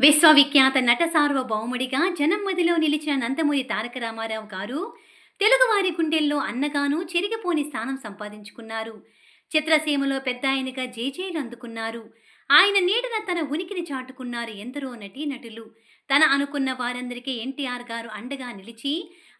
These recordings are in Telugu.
విశ్వవిఖ్యాత నట సార్వభౌముడిగా జనం మదిలో నిలిచిన నందమూరి తారక రామారావు గారు తెలుగువారి గుండెల్లో అన్నగాను చెరిగిపోని స్థానం సంపాదించుకున్నారు. చిత్రసీమలో పెద్ద ఆయనగా జేజేలు అందుకున్నారు. ఆయన నీడన తన ఉనికిని చాటుకున్నారు ఎందరో నటీనటులు తన అనుకున్న వారందరికీ ఎన్టీఆర్ గారు అండగా నిలిచి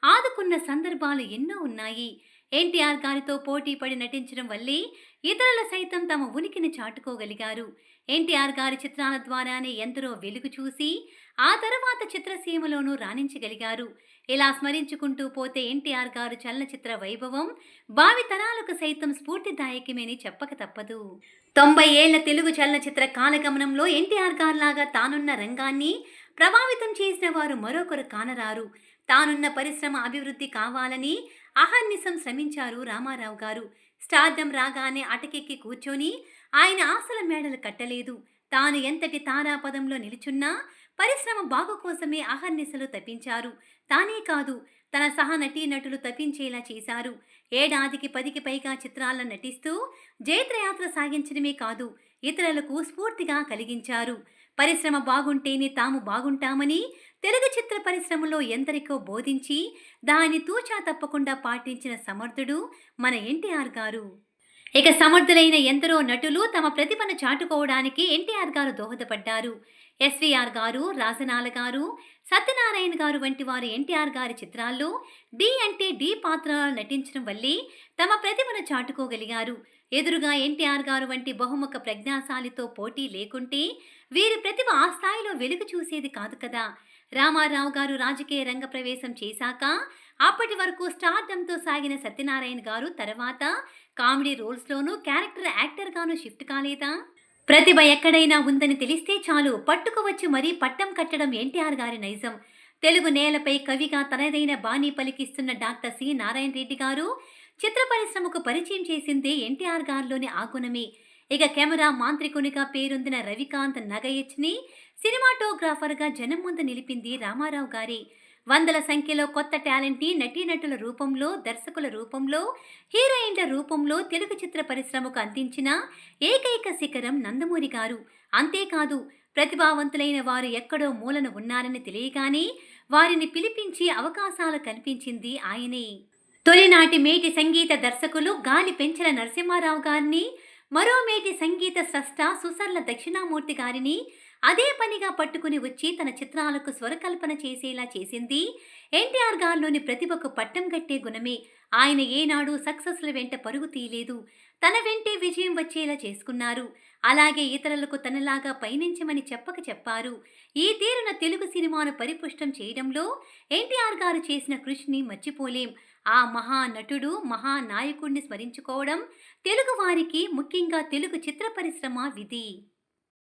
ఆదుకున్న సందర్భాలు ఎన్నో ఉన్నాయి. ఎన్టీఆర్ గారితో పోటీ పడి నటించడం వల్లే ఇతరుల సైతం తమ ఉనికిని చాటుకోగలిగారు. ఎన్టీఆర్ గారి చిత్రాల ద్వారానే ఎందరో వెలుగు చూసి ఆ తర్వాత చిత్రసీమలోనూ రాణించగలిగారు. ఇలా స్మరించుకుంటూ పోతే ఎన్టీఆర్ గారు చలనచిత్ర వైభవం భావితరాలకు సైతం స్ఫూర్తిదాయకమేని చెప్పక తప్పదు. తొంభై ఏళ్ళ తెలుగు చలనచిత్ర కాలగమనంలో ఎన్టీఆర్ గారు లాగా తానున్న రంగాన్ని ప్రభావితం చేసిన వారు మరొకరు కానరారు. తానున్న పరిశ్రమ అభివృద్ధి కావాలని అహర్నిశం శ్రమించారు రామారావు గారు. స్టార్డం రాగానే అటకెక్కి కూర్చొని ఆయన ఆశల మేడలు కట్టలేదు. తాను ఎంతటి తారాపదంలో నిలుచున్నా పరిశ్రమ బాగు కోసమే అహర్నిశలు తప్పించారు. తానే కాదు తన సహ నటీనటులు తప్పించేలా చేశారు. ఏడాదికి పదికి పైగా చిత్రాల్లో నటిస్తూ జైత్రయాత్ర సాగించడమే కాదు ఇతరులకు స్ఫూర్తిగా కలిగించారు. పరిశ్రమ బాగుంటేనే తాము బాగుంటామని తెలుగు చిత్ర పరిశ్రమలో ఎందరికో బోధించి దాని తూచా తప్పకుండా పాటించిన సమర్థుడు మన ఎన్టీఆర్ గారు. ఇక సమర్థులైన ఎందరో నటులు తమ ప్రతిభను చాటుకోవడానికి ఎన్టీఆర్ గారు దోహదపడ్డారు. ఎస్వీఆర్ గారు రాజనాల గారు సత్యనారాయణ గారు వంటి వారు ఎన్టీఆర్ గారి చిత్రాల్లో డి అంటే డి పాత్రలో నటించడం వల్లే తమ ప్రతిభను చాటుకోగలిగారు. ఎదురుగా ఎన్టీఆర్ గారు వంటి బహుముఖ ప్రజ్ఞాశాలితో పోటీ లేకుంటే వీరి ప్రతిభ ఆ స్థాయిలో వెలుగు చూసేది కాదు కదా. రామారావు గారు రాజకీయ రంగ ప్రవేశం చేశాక అప్పటి వరకు స్టార్డంతో సాగిన సత్యనారాయణ గారు తర్వాత కామెడీ రోల్స్లోనూ క్యారెక్టర్ యాక్టర్గాను షిఫ్ట్ కాలేదా? ప్రతిభ ఎక్కడైనా ఉందని తెలిస్తే చాలు. పట్టుకువచ్చి మరీ పట్టం కట్టడం ఎన్టీఆర్ గారి నైజం. తెలుగు నేలపై కవిగా తనదైన బాణీ పలికిస్తున్న డాక్టర్ సి. నారాయణ రెడ్డి గారు చిత్ర పరిశ్రమకు పరిచయం చేసిందే ఎన్టీఆర్ గారిలోని ఆకునమి. ఇక కెమెరా మాంత్రికునిగా పేరొందిన రవికాంత్ నగయచ్ని సినిమాటోగ్రాఫర్గా జనం ముందు నిలిపింది రామారావు గారి. వందల సంఖ్యలో కొత్త టాలెంట్ని నటీనటుల రూపంలో దర్శకుల రూపంలో హీరోయిన్ల రూపంలో తెలుగు చిత్ర పరిశ్రమకు అందించిన ఏకైక శిఖరం నందమూరి గారు. అంతేకాదు ప్రతిభావంతులైన వారు ఎక్కడో మూలన ఉన్నారని తెలియగానే వారిని పిలిపించి అవకాశాలు కల్పించింది ఆయనే. తొలినాటి మేటి సంగీత దర్శకులు గాలి పెంచల నరసింహారావు గారిని మరో మేటి సంగీత స్రష్ట సుసర్ల దక్షిణామూర్తి గారిని అదే పనిగా పట్టుకుని వచ్చి తన చిత్రాలకు స్వరకల్పన చేసేలా చేసింది. ఎన్టీఆర్ గారిలోని ఒక్క పట్టం కట్టే గుణమే. ఆయన ఏనాడు సక్సెస్ల వెంట పరుగు తీయలేదు. తన వెంటే విజయం వచ్చేలా చేసుకున్నారు. అలాగే ఇతరులకు తనలాగా పయనించమని చెప్పక చెప్పారు. ఈ తీరున తెలుగు సినిమాను పరిపుష్టం చేయడంలో ఎన్టీఆర్ గారు చేసిన కృషిని మర్చిపోలేం. ఆ మహానటుడు మహానాయకుడిని స్మరించుకోవడం తెలుగు వారికి ముఖ్యంగా తెలుగు చిత్ర పరిశ్రమ విధి.